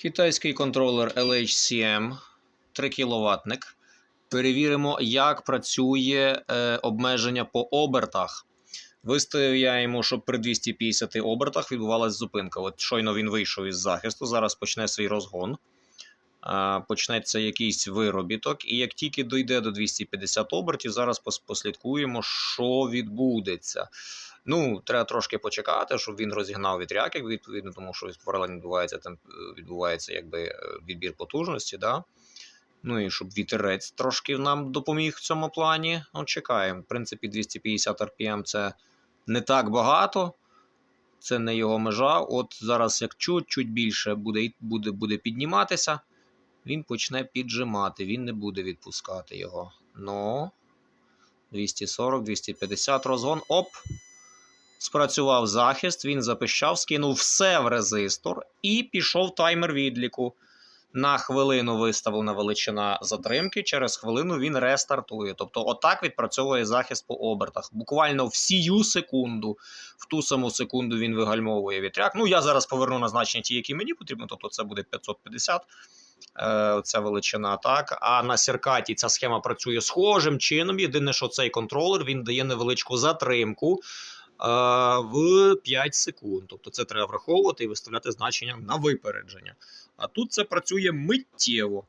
Китайський контролер LHCM 3 кВт. Перевіримо, як працює е, обмеження по обертах. Виставив я йому, щоб при 250 обертах відбувалася зупинка. От щойно він вийшов із захисту, зараз почне свій розгон. Почнеться якийсь виробіток, і як тільки дойде до 250 обертів, зараз послідкуємо, що відбудеться. Ну, треба трошки почекати, щоб він розігнав вітряк, як відповідно, тому що паралельно відбувається там відбувається якби е, відбір потужності. Да? Ну і щоб вітерець трошки нам допоміг в цьому плані. Ну, чекаємо. В принципі, 250 RPM це не так багато. Це не його межа. От зараз, як чуть-чуть більше буде, буде, буде підніматися, він почне піджимати, він не буде відпускати його. Ну, 240, 250 розгон. Оп! Спрацював захист, він запищав, скинув все в резистор і пішов таймер відліку. На хвилину виставлена величина затримки, через хвилину він рестартує. Тобто, отак відпрацьовує захист по обертах. Буквально в секунду, в ту саму секунду він вигальмовує вітряк. Ну, я зараз поверну на значення ті, які мені потрібно, тобто це буде 550. Е, ця величина, так. А на сіркаті ця схема працює схожим чином. Єдине, що цей контролер він дає невеличку затримку е, в 5 секунд. Тобто це треба враховувати і виставляти значення на випередження. А тут це працює миттєво.